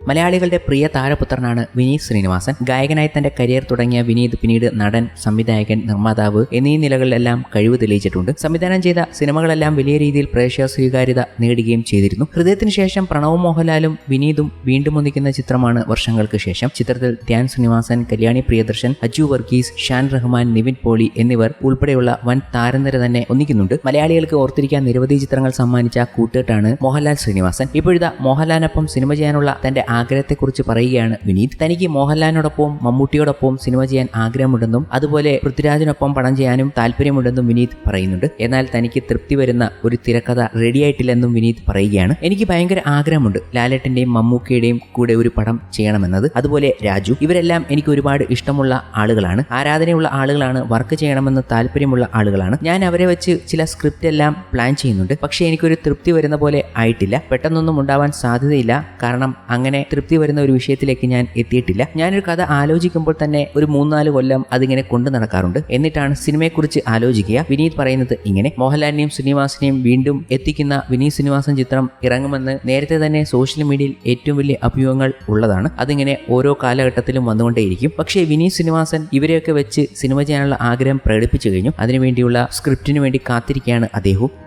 മലയാളികളുടെ പ്രിയ താരപുത്രനാണ് വിനീത് ശ്രീനിവാസൻ. ഗായകനായി തന്റെ കരിയർ തുടങ്ങിയ വിനീത് പിന്നീട് നടൻ സംവിധായകൻ നിർമ്മാതാവ് എന്നീ നിലകളിലെല്ലാം കഴിവ് തെളിയിച്ചിട്ടുണ്ട്. സംവിധാനം ചെയ്ത സിനിമകളെല്ലാം വലിയ രീതിയിൽ പ്രേക്ഷക സ്വീകാര്യത നേടുകയും ചെയ്തിരുന്നു. ഹൃദയത്തിന് ശേഷം പ്രണവ് മോഹൻലാലും വിനീതും വീണ്ടും ഒന്നിക്കുന്ന ചിത്രമാണ് വർഷങ്ങൾക്ക് ശേഷം. ചിത്രത്തിൽ ധ്യാൻ ശ്രീനിവാസൻ കല്യാണി പ്രിയദർശൻ അജു വർഗീസ് ഷാൻ റഹ്മാൻ നിവിൻ പോളി എന്നിവർ ഉൾപ്പെടെയുള്ള വൻ താരനിര തന്നെ ഒന്നിക്കുന്നുണ്ട്. മലയാളികൾക്ക് ഓർത്തിരിക്കാൻ നിരവധി ചിത്രങ്ങൾ സമ്മാനിച്ച കൂട്ടുകെട്ടാണ് മോഹൻലാൽ ശ്രീനിവാസൻ. ഇപ്പോഴത്തെ മോഹൻലാലിനൊപ്പം സിനിമ ചെയ്യാനുള്ള തന്റെ ആഗ്രഹത്തെക്കുറിച്ച് പറയുകയാണ്. വിനീത് തനിക്ക് മോഹൻലാലിനോടൊപ്പം മമ്മൂട്ടിയോടൊപ്പം സിനിമ ചെയ്യാൻ ആഗ്രഹമുണ്ടെന്നും അതുപോലെ പൃഥ്വിരാജിനൊപ്പം പടം ചെയ്യാനും താല്പര്യമുണ്ടെന്നും വിനീത് പറയുന്നുണ്ട്. എന്നാൽ തനിക്ക് തൃപ്തി വരുന്ന ഒരു തിരക്കഥ റെഡിയായിട്ടില്ലെന്നും വിനീത് പറയുകയാണ്. എനിക്ക് ഭയങ്കര ആഗ്രഹമുണ്ട് ലാലേട്ടന്റെയും മമ്മൂക്കയുടെയും കൂടെ ഒരു പടം ചെയ്യണമെന്നത്. അതുപോലെ രാജു ഇവരെല്ലാം എനിക്ക് ഒരുപാട് ഇഷ്ടമുള്ള ആളുകളാണ്. ആരാധനയുള്ള ആളുകളാണ് വർക്ക് ചെയ്യണമെന്ന് താല്പര്യമുള്ള ആളുകളാണ്. ഞാൻ അവരെ വെച്ച് ചില സ്ക്രിപ്റ്റ് എല്ലാം പ്ലാൻ ചെയ്യുന്നുണ്ട്. പക്ഷേ എനിക്കൊരു തൃപ്തി വരുന്ന പോലെ ആയിട്ടില്ല. പെട്ടെന്നൊന്നും ഉണ്ടാവാൻ സാധ്യതയില്ല. കാരണം അങ്ങനെ തൃപ്തി വരുന്ന ഒരു വിഷയത്തിലേക്ക് ഞാൻ എത്തിയിട്ടില്ല. ഞാനൊരു കഥ ആലോചിക്കുമ്പോൾ തന്നെ ഒരു മൂന്നാൽ കൊല്ലം അതിങ്ങനെ കൊണ്ടു നടക്കാറുണ്ട്. എന്നിട്ടാണ് സിനിമയെക്കുറിച്ച് ആലോചിക്കുക. വിനീത് പറയുന്നത് ഇങ്ങനെ മോഹൻലാലിനെയും ശ്രീനിവാസിനെയും വീണ്ടും എത്തിക്കുന്ന വിനീത് ശ്രീനിവാസൻ ചിത്രം ഇറങ്ങുമെന്ന് നേരത്തെ തന്നെ സോഷ്യൽ മീഡിയയിൽ ഏറ്റവും വലിയ അഭ്യൂഹങ്ങൾ ഉള്ളതാണ്. അതിങ്ങനെ ഓരോ കാലഘട്ടത്തിലും വന്നുകൊണ്ടേയിരിക്കും. പക്ഷേ വിനീത് ശ്രീനിവാസൻ ഇവരെയൊക്കെ വെച്ച് സിനിമ ചെയ്യാനുള്ള ആഗ്രഹം പ്രകടിപ്പിച്ചു കഴിഞ്ഞു. അതിനുവേണ്ടിയുള്ള സ്ക്രിപ്റ്റിന് വേണ്ടി കാത്തിരിക്കുകയാണ് അദ്ദേഹവും.